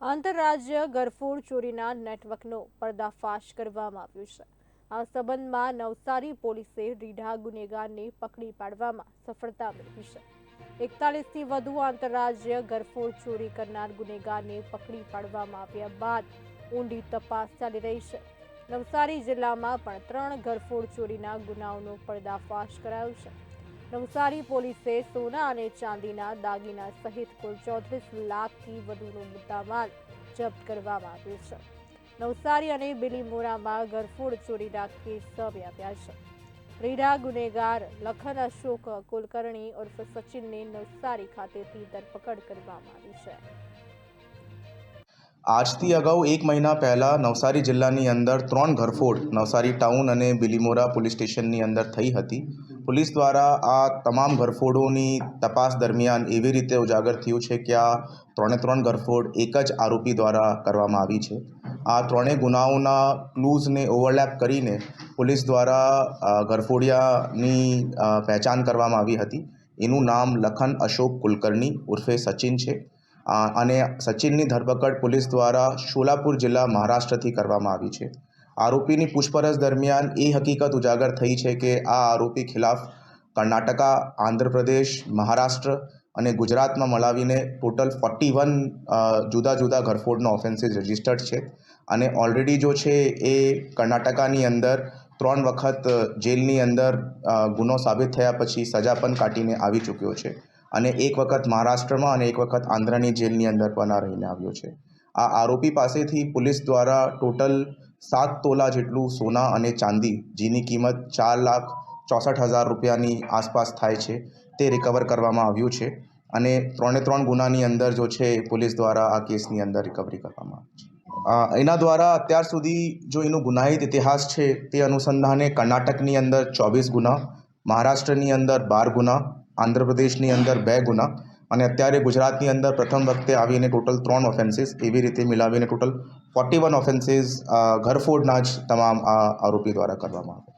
આંતરરાજ્ય ગરફોડ ચોરીના નેટવર્કનો પર્દાફાશ કરવામાં આવ્યો છે. આ સંબંધમાં નવસારી પોલીસે રીઢા ગુનેગારને પકડી પાડવામાં સફળતા મેળવી છે. એકતાલીસથી વધુ આંતરરાજ્ય ગરફોડ ચોરી કરનાર ગુનેગારને પકડી પાડવામાં આવ્યા બાદ ઊંડી તપાસ ચાલી રહી છે. નવસારી જિલ્લામાં પણ ત્રણ ગરફોડ ચોરીના ગુનાઓનો પર્દાફાશ કરાયો છે. નવસારી પોલીસે સોના અને ચાંદીના દાગીના સહિત કુલ ચોત્રીસ લાખથી વધુનો મુદ્દામાલ જપ્ત કરવામાં આવ્યો છે. નવસારી અને બિલીમોરામાં ગરફોડ ચોરીના કેસ સામે આવ્યા છે. રીડા ગુનેગાર, લખન, અશોક, કુલકર્ણી ઉર્ફ સચિનને નવસારી ખાતેથી ધરપકડ કરવામાં આવી છે. આજથી અગાઉ એક મહિના પહેલાં નવસારી જિલ્લાની અંદર ત્રણ ઘરફોડ નવસારી ટાઉન અને બિલીમોરા પોલીસ સ્ટેશનની અંદર થઈ હતી. પોલીસ દ્વારા આ તમામ ઘરફોડોની તપાસ દરમિયાન એવી રીતે ઉજાગર થયું છે કે આ ત્રણે ત્રણ ઘરફોડ એક જ આરોપી દ્વારા કરવામાં આવી છે. આ ત્રણેય ગુનાઓના ક્લૂઝને ઓવરલેપ કરીને પોલીસ દ્વારા ઘરફોડિયાની પહેચાન કરવામાં આવી હતી. એનું નામ લખન અશોક કુલકર્ણી ઉર્ફે સચિન છે. અને સચિનની ધરપકડ પોલીસ દ્વારા શોલાપુર જિલ્લા મહારાષ્ટ્રથી કરવામાં આવી છે. આરોપીની પૂછપરછ દરમિયાન એ હકીકત ઉજાગર થઈ છે કે આ આરોપી ખિલાફ કર્ણાટકા, આંધ્રપ્રદેશ, મહારાષ્ટ્ર અને ગુજરાતમાં મળાવીને ટોટલ ફોર્ટી વન જુદા જુદા ઘરફોડના ઓફેન્સીસ રજિસ્ટર્ડ છે. અને ઓલરેડી જો છે એ કર્ણાટકાની અંદર ત્રણ વખત જેલની અંદર ગુનો સાબિત થયા પછી સજા પણ કાટીને આવી ચૂક્યો છે. અને એક વખત મહારાષ્ટ્રમાં અને એક વખત આંધ્રની જેલની અંદર પણ રહીને આવ્યો છે. આ આરોપી પાસેથી પોલીસ દ્વારા ટોટલ સાત તોલા જેટલું સોના અને ચાંદી, જેની કિંમત ચાર લાખ ચોસઠ હજાર રૂપિયાની આસપાસ થાય છે, તે રિકવર કરવામાં આવ્યું છે. અને ત્રણે ત્રણ ગુનાની અંદર જો છે પોલીસ દ્વારા આ કેસની અંદર રિકવરી કરવામાં આવી છે. એના દ્વારા અત્યાર સુધી જો એનો ગુનાહિત ઇતિહાસ છે, તે અનુસંધાને કર્ણાટકની અંદર ચોવીસ ગુના, મહારાષ્ટ્રની અંદર બાર ગુના, આંધ્રપ્રદેશની અંદર બે ગુના અને અત્યારે ગુજરાતની અંદર પ્રથમ વખતે આવીને ટોટલ ત્રણ ઓફેન્સીસ એવી રીતે મિલાવીને ટોટલ ફોર્ટી વન ઓફેન્સીસ ઘરફોડના જ તમામ આ આરોપી દ્વારા કરવામાં આવે